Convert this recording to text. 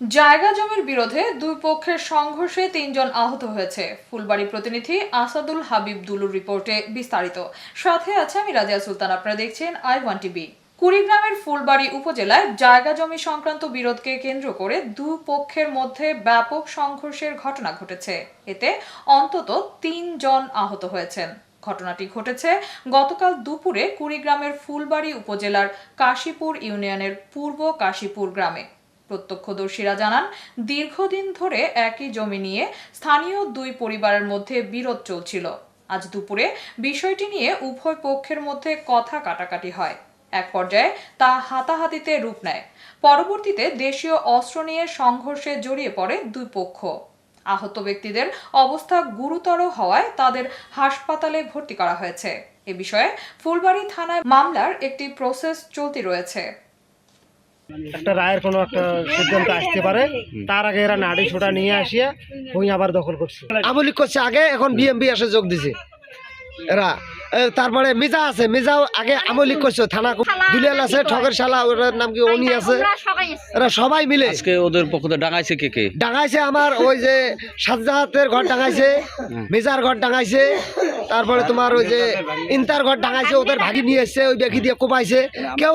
জায়গা জমির বিরোধে দুই পক্ষের সংঘর্ষে তিনজন আহত হয়েছে। ফুলবাড়ি প্রতিনিধি আসাদুল হাবিব দুলুর রিপোর্টে বিস্তারিত। সাথে আছে আমি রাজিয়া সুলতান, আপনারা দেখছেন আই ওয়ান টিভি কুড়িগ্রামের ফুলবাড়ি উপজেলায় জায়গা জমি সংক্রান্ত বিরোধকে কেন্দ্র করে দুই পক্ষের মধ্যে ব্যাপক সংঘর্ষের ঘটনা ঘটেছে। এতে অন্তত তিনজন আহত হয়েছেন। ঘটনাটি ঘটেছে গতকাল দুপুরে কুড়িগ্রামের ফুলবাড়ি উপজেলার কাশীপুর ইউনিয়নের পূর্ব কাশীপুর গ্রামে। প্রত্যক্ষদর্শীরা জানান, দীর্ঘদিন ধরে একই জমি নিয়ে স্থানীয় দুই পরিবারের মধ্যে বিরোধ চলছিল। আজ দুপুরে বিষয়টি নিয়ে উভয় পক্ষের মধ্যে কথা কাটাকাটি হয়। এক পর্যায়ে তা হাতাহাতিতে রূপ নেয়। পরবর্তীতে দেশীয় অস্ত্র নিয়ে সংঘর্ষে জড়িয়ে পড়ে দুই পক্ষ। আহত ব্যক্তিদের অবস্থা গুরুতর হওয়ায় তাদের হাসপাতালে ভর্তি করা হয়েছে। এ বিষয়ে ফুলবাড়ি থানায় মামলার একটি প্রসেস চলতি রয়েছে। একটা রায়ের কোনো একটা সিদ্ধান্ত আসতে পারে তার আগে এরা নাড়ি ছোটা নিয়ে আসিয়া ওই আবার দখল করছে। আমলিক করছে আগে এখন বিএমপি এসে যোগ দিছে। এরা তারপরে মিজা আছে মিজাও আগে আমলিক করছে থানা দুলিয়াল আছে ঠগের শালা ওর নাম কি উনি আছে? এরা সবাই মিলে। আজকে ওদের পক্ষ থেকে ডাঙাইছে কে কে? ডাঙাইছে আমার ওই যে সাজ্জাহাতের ঘর ডাঙাইছে মিজার ঘর ডাঙাইছে তারপরে তোমার ওই যে ইন্তার ঘর ডাঙাইছে ওদের ভাগি নিয়ে এসছে ওই ব্যাগি দিয়ে কোপাইছে। কেউ